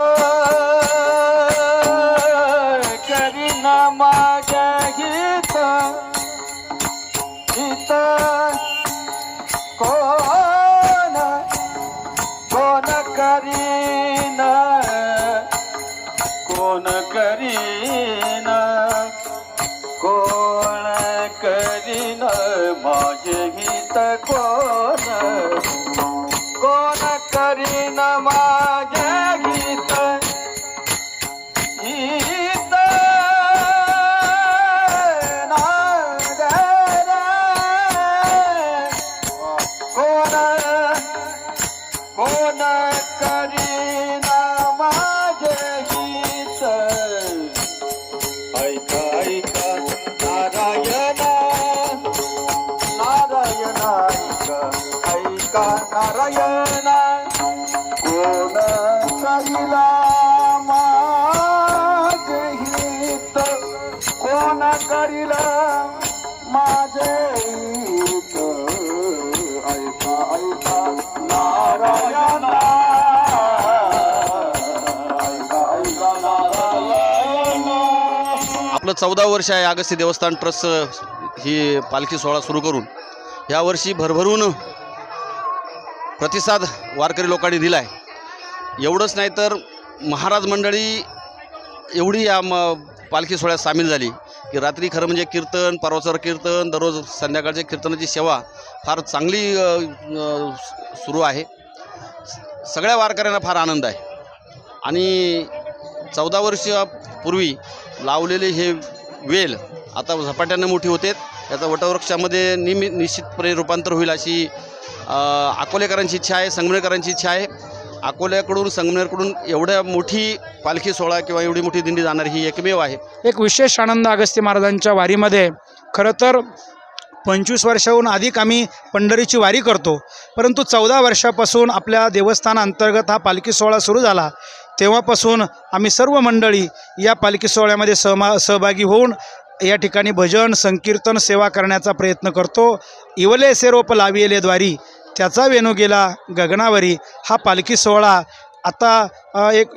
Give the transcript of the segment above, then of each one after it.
करीन bye. आपलं चौदा वर्ष आहे अगस्ती देवस्थान ट्रस्ट ही पालखी सोहळा सुरू करून. यावर्षी भरभरून प्रतिसाद वारकरी लोकांनी दिला आहे एवढंच नाही तर महाराज मंडळी एवढी या म पालखी सोहळ्यात सामील झाली की रात्री खरं म्हणजे कीर्तन परवाचं कीर्तन दररोज संध्याकाळच्या कीर्तनाची सेवा फार चांगली सुरू आहे. सगळ्या वारकऱ्यांना फार आनंद आहे. आणि चौदा वर्षापूर्वी लावलेले हे वेल आता झपाट्यानं मोठी होते. याचा वटवृक्षामध्ये निमि निश्चितपणे रूपांतर होईल अशी अकोलेकरांची इच्छा आहे संगमनेरकरांची इच्छा आहे. अकोल्याकडून संगमनेरकडून एवढ्या मोठी पालखी सोहळा किंवा एवढी मोठी दिंडी जाणारी ही एकमेव आहे. एक विशेष आनंद अगस्ती महाराजांच्या वारीमध्ये. खरं तर पंचवीस वर्षाहून अधिक आम्ही पंढरीची वारी करतो. परंतु चौदा वर्षापासून आपल्या देवस्थानाअंतर्गत हा पालखी सोहळा सुरू झाला. तेव्हापासून आम्ही सर्व मंडळी या पालखी सोहळ्यामध्ये सहमा सहभागी होऊन या ठिकाणी भजन संकीर्तन सेवा करण्याचा प्रयत्न करतो. इवले सेरोप लाविले द्वारी त्याचा वेणू गेला गगनावरी हा पालखी सोहळा आता एक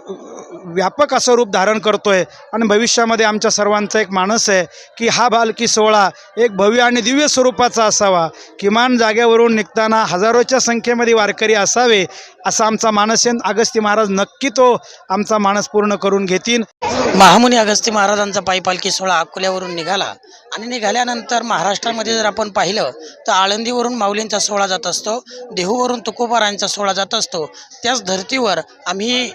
व्यापक असं रूप धारण करतो आहे आणि भविष्यामध्ये आमच्या सर्वांचा एक मानस आहे की हा बालकी सोहळा एक भव्य आणि दिव्य स्वरूपाचा असावा. किमान जागेवरून निघताना हजारोच्या संख्येमध्ये वारकरी असावे असा आमचा मानस आहे. अगस्ती महाराज नक्की तो आमचा मानस पूर्ण करून घेतील. महामुनी अगस्ती महाराजांचा पायी पालखी सोहळा अकोल्यावरून निघाला. आणि निघाल्यानंतर महाराष्ट्रामध्ये जर आपण पाहिलं तर आळंदीवरून माऊलींचा सोहळा जात असतो देहूवरून तुकोबारांचा सोहळा जात असतो. त्याच धर्तीवर आम्ही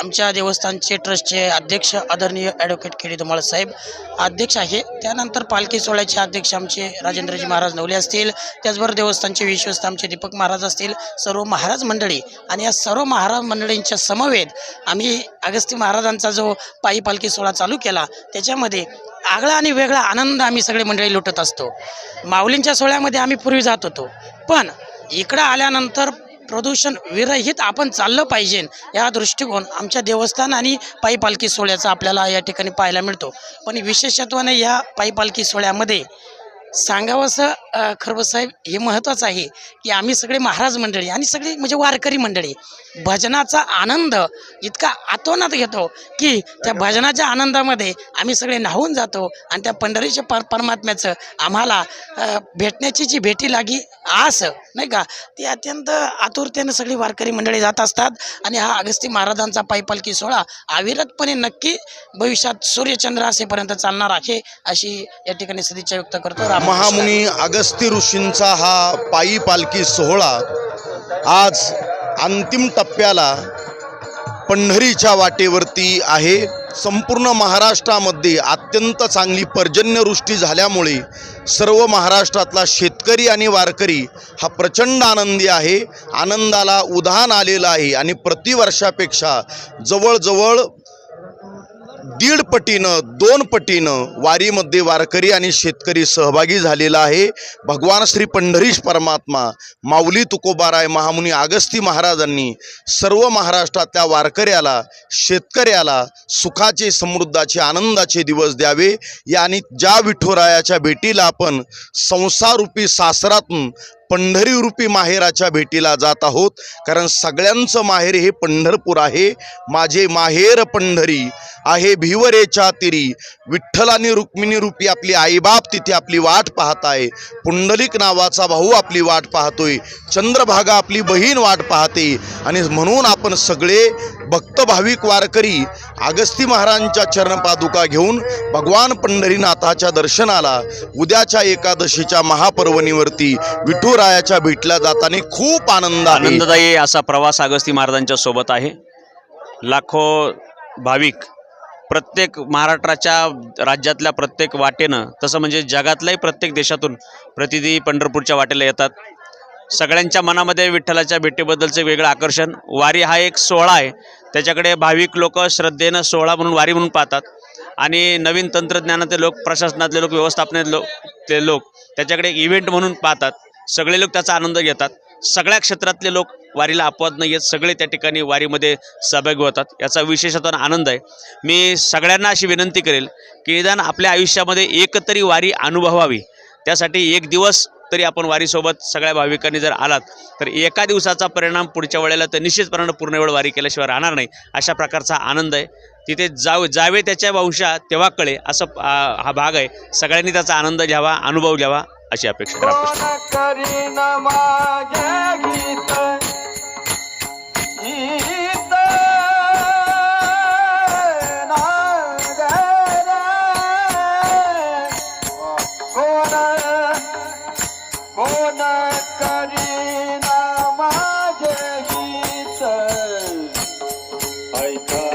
आमच्या देवस्थानचे ट्रस्टचे अध्यक्ष आदरणीय ॲडव्होकेट केडी धुमाळ साहेब. अध्यक्ष आहे. त्यानंतर पालखी सोहळ्याचे अध्यक्ष आमचे राजेंद्रजी महाराज नवले असतील. त्याचबरोबर देवस्थानचे विश्वस्त आमचे दीपक महाराज असतील. सर्व महाराज मंडळी आणि या सर्व महाराज मंडळींच्या समवेत आम्ही अगस्ती महाराजांचा जो पायी पालखी सोहळा चालू केला त्याच्यामध्ये आगळा आणि वेगळा आनंद आम्ही सगळे मंडळी लुटत असतो. माऊलींच्या सोहळ्यामध्ये आम्ही पूर्वी जात होतो. पण इकडं आल्यानंतर प्रदूषण विरहित आपण चाललं पाहिजे या दृष्टिकोन आमच्या देवस्थान आणि पायी पालखी सोहळ्याचा आपल्याला या ठिकाणी पाहायला मिळतो. पण विशेषत्वाने या पायी पालखी सोहळ्यामध्ये सांगावंसं खरबसाहेब हे महत्त्वाचं आहे की आम्ही सगळे महाराज मंडळी आणि सगळी म्हणजे वारकरी मंडळी भजनाचा आनंद इतका आतोनात घेतो की त्या भजनाच्या आनंदामध्ये आम्ही सगळे न्हाऊन जातो आणि त्या पंढरीच्या पर परमात्म्याचं आम्हाला भेटण्याची जी भेटी लागी आस नाही का? ती अत्यंत आतुरतेनं सगळी वारकरी मंडळी जात असतात आणि हा अगस्ती महाराजांचा पायपालकी सोहळा अविरतपणे नक्की भविष्यात सूर्यचंद्र असेपर्यंत चालणार आहे अशी या ठिकाणी सदिच्छा व्यक्त करतो. राम महामुनी अगस्ती ऋषींचा हा पायी पालखी सोहळा आज अंतिम टप्प्याला पंढरीच्या वाटेवरती आहे. संपूर्ण महाराष्ट्रामध्ये अत्यंत चांगली पर्जन्यवृष्टी झाल्यामुळे सर्व महाराष्ट्रातला शेतकरी आणि वारकरी हा प्रचंड आनंदी आहे. आनंदाला उधाण आलेलं आहे आणि प्रतिवर्षापेक्षा जवळजवळ दीड पटीनं दोन पटीनं वारीमध्ये वारकरी आणि शेतकरी सहभागी झालेला आहे. भगवान श्री पंढरीश परमात्मा माऊली तुकोबाराय महामुनी आगस्ती महाराजांनी सर्व महाराष्ट्रातल्या वारकऱ्याला शेतकऱ्याला सुखाचे समृद्धाचे आनंदाचे दिवस द्यावे. या आणि ज्या विठोरायाच्या भेटीला आपण संसारूपी सासरातून पंढरी रूपी माहेराच्या भेटीला जात आहोत. कारण सगळ्यांचं माहेर हे पंढरपूर आहे. माझे माहेर पंढरी आहे भिवरेच्या तिरी. विठ्ठलाने रुक्मिणी रूपी आपली आईबाप तिथे आपली वाट पाहत आहे. पुंडलिक नावाचा भाऊ आपली वाट पाहतोय. चंद्रभागा आपली बहीण वाट पाहते. आणि म्हणून आपण सगळे भक्त भाविक वारकरी अगस्ती महाराजांच्या चरणपादुका घेऊन भगवान पंढरीनाथाच्या दर्शनाला उद्याच्या एकादशीच्या महापर्वणीवरती विठू विठुरायाच्या भेटला जाताना खूप आनंद आहे. आनंददायी असा प्रवास अगस्ती महाराजांच्या सोबत आहे. लाखो भाविक प्रत्येक महाराष्ट्राच्या राज्यातल्या प्रत्येक वाटेनं तसं म्हणजे जगातल्याही प्रत्येक देशातून प्रतिदी पंढरपूरच्या वाटेला येतात. सगळ्यांच्या मनामध्ये विठ्ठलाच्या भेटीबद्दलचं वेगळं आकर्षण. वारी हा एक सोहळा आहे. त्याच्याकडे भाविक लोक श्रद्धेनं सोहळा म्हणून वारी म्हणून पाहतात. आणि नवीन तंत्रज्ञानातले लोक प्रशासनातले लोक व्यवस्थापनातले लोक ते लोक त्याच्याकडे एक इव्हेंट म्हणून पाहतात. सगळे लोक त्याचा आनंद घेतात. सगळ्या क्षेत्रातले लोक वारीला अपवाद नाही येत सगळे त्या ठिकाणी वारीमध्ये सहभागी होतात. याचा विशेषतः आनंद आहे. मी सगळ्यांना अशी विनंती करेल की निदान आपल्या आयुष्यामध्ये एक तरी वारी अनुभवावी. त्यासाठी एक दिवस तरी आपण वारीसोबत सगळ्या भाविकांनी जर आलात तर एका दिवसाचा परिणाम पुढच्या वेळेला तर निश्चितपणे पूर्ण वेळ वारी केल्याशिवाय राहणार नाही. अशा प्रकारचा आनंद आहे. तिथे जाव जावे त्याच्या वंशा तेव्हा कळे असं हा भाग आहे. सगळ्यांनी त्याचा आनंद घ्यावा अनुभव घ्यावा अशी अपेक्षा करी न मागे गीत गीत कोन कोन करी न मागे गीत ऐका